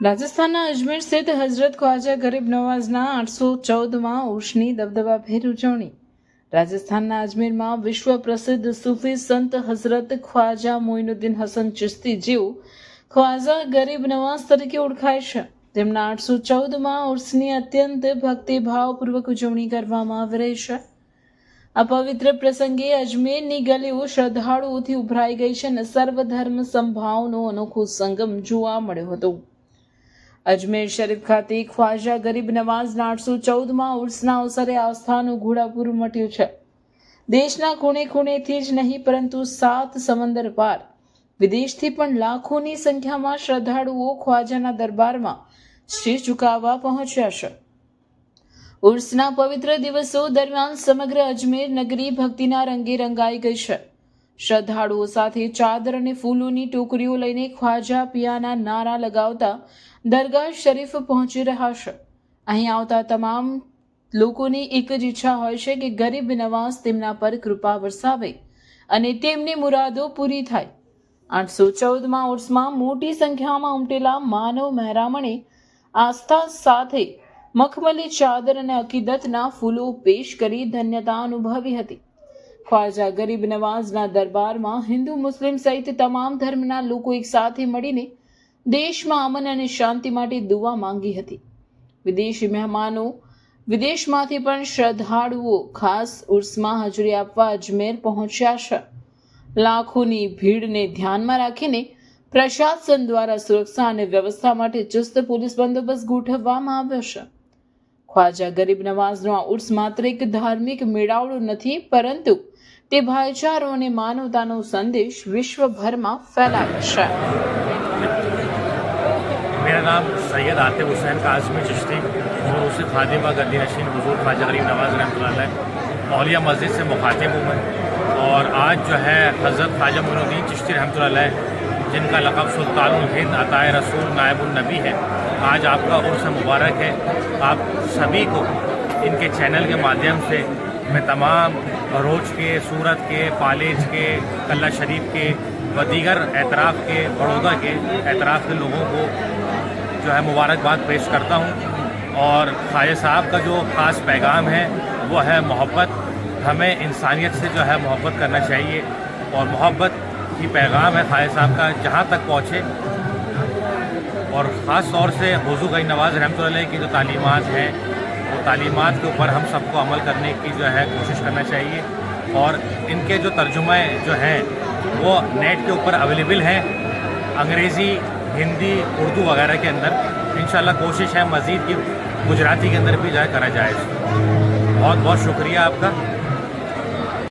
રાજસ્થાનના અજમેર સ્થિત હઝરત ખ્વાજા ગરીબ નવાઝના આઠસો ચૌદમાં ઉર્ષની દબદબાભેર ઉજવણી. રાજસ્થાનના અજમેરમાં વિશ્વ પ્રસિદ્ધ સૂફી સંત હઝરત ખ્વાજા મોઇનુદ્દીન હસન ચિશ્તી જેઓ ખ્વાજા ગરીબ નવાઝ તરીકે ઓળખાય છે. તેમના આઠસો ચૌદમાં ઉર્ષની અત્યંત ભક્તિભાવપૂર્વક ઉજવણી કરવામાં આવી રહી છે. આ પવિત્ર પ્રસંગે અજમેરની ગલીઓ શ્રદ્ધાળુઓથી ઉભરાઈ ગઈ છે અને સર્વધર્મ સંભાવનો અનોખો સંગમ જોવા મળ્યો હતો. અજમેર શરીફ ખાતે ખ્વાજા ગરીબ નવાઝના આઠસો ચૌદમાં ઉર્સના અવસરે આસ્થાનું ઘોડાપુર મટ્યું છે. દેશના ખૂણે ખૂણેથી જ નહીં, પરંતુ સાત સમંદર પાર. વિદેશથી પણ લાખોની સંખ્યામાં શ્રદ્ધાળુઓ ખ્વાજાના દરબારમાં શીશ ઝુકાવવા પહોંચ્યા છે. ઉર્સના પવિત્ર દિવસો દરમિયાન સમગ્ર અજમેર નગરી ભક્તિના રંગે રંગાઈ ગઈ છે. શ્રદ્ધાળુઓ સાથે ચાદર અને ફૂલોની ટોકરીઓ લઈને ખ્વાજા પિયાના નારા લગાવતા દરગાહ શરીફ પહોંચી રહ્યા છે. અહીં આવતા તમામ લોકોની એક જ ઈચ્છા હોય છે કે ગરીબ નવાઝ તેમના પર કૃપા વરસાવે અને તેમની મુરાદો પૂરી થાય. આઠસો ચૌદમાં ઉર્સમાં મોટી સંખ્યામાં ઉમટેલા માનવ મહેરામણે આસ્થા સાથે મખમલી ચાદર અને અકીદતના ફૂલો પેશ કરી ધન્યતા અનુભવી હતી. ખ્વાજા ગરીબ નવાઝના દરબારમાં હિન્દુ મુસ્લિમ સહિત તમામ ધર્મના લોકો એક સાથે મળીને દેશમાં અમન અને શાંતિ માટે દુઆ માંગી હતી. વિદેશી મહેમાનો વિદેશમાંથી પણ શ્રદ્ધાળુઓ ખાસ ઉર્સમાં હાજરી આપવા અજમેર પહોંચ્યા છે. લાખોની ભીડને ધ્યાનમાં રાખીને પ્રશાસન દ્વારા સુરક્ષા અને વ્યવસ્થા માટે ચુસ્ત પોલીસ બંદોબસ્ત ગોઠવવામાં આવ્યો છે. ખ્વાજા ગરીબ નવાઝનો આ ઉર્સ માત્ર એક ધાર્મિક મેળાવડો નથી, પરંતુ તે ભાઈચારો અને માનવતાનો સંદેશ વિશ્વભરમાં ફેલાવે છે. میرا نام سید عاطف حسین قاسمی چشتی موروث خادمہ گدی نشین حضور خواجہ غریب نواز رحمۃ اللہ علیہ اولیاء مسجد سے مخاطب ہوں اور آج جو ہے حضرت خواجہ معین الدین چشتی رحمۃ اللہ علیہ جن کا لقب سلطان الہند عطا رسول نائب النبی ہے. آج آپ کا عرص مبارک ہے. آپ سبھی کو ان کے چینل کے مادھیم سے میں تمام روج کے، سورت کے، پالیج کے، کلہ شریف کے و دیگر اعتراف کے بڑودا کے اعتراف کے لوگوں کو جو ہے مبارکباد پیش کرتا ہوں۔ اور خواجہ صاحب کا جو خاص پیغام ہے، وہ ہے محبت۔ ہمیں انسانیت سے جو ہے محبت کرنا چاہیے۔ اور محبت کی پیغام ہے خواجہ صاحب کا جہاں تک پہنچے۔ اور خاص طور سے حضور غنی نواز رحمۃ اللہ کی جو تعلیمات ہیں وہ تعلیمات کے اوپر ہم سب کو عمل کرنے کی جو ہے کوشش کرنا چاہیے اور ان کے جو ترجمے جو ہیں وہ نیٹ کے اوپر اویلیبل ہیں، انگریزی، ہندی، اردو وغیرہ کے اندر۔ انشاءاللہ کوشش ہے مزید کہ گجراتی کے اندر بھی جو ہے کرا جائے۔ بہت بہت شکریہ آپ کا۔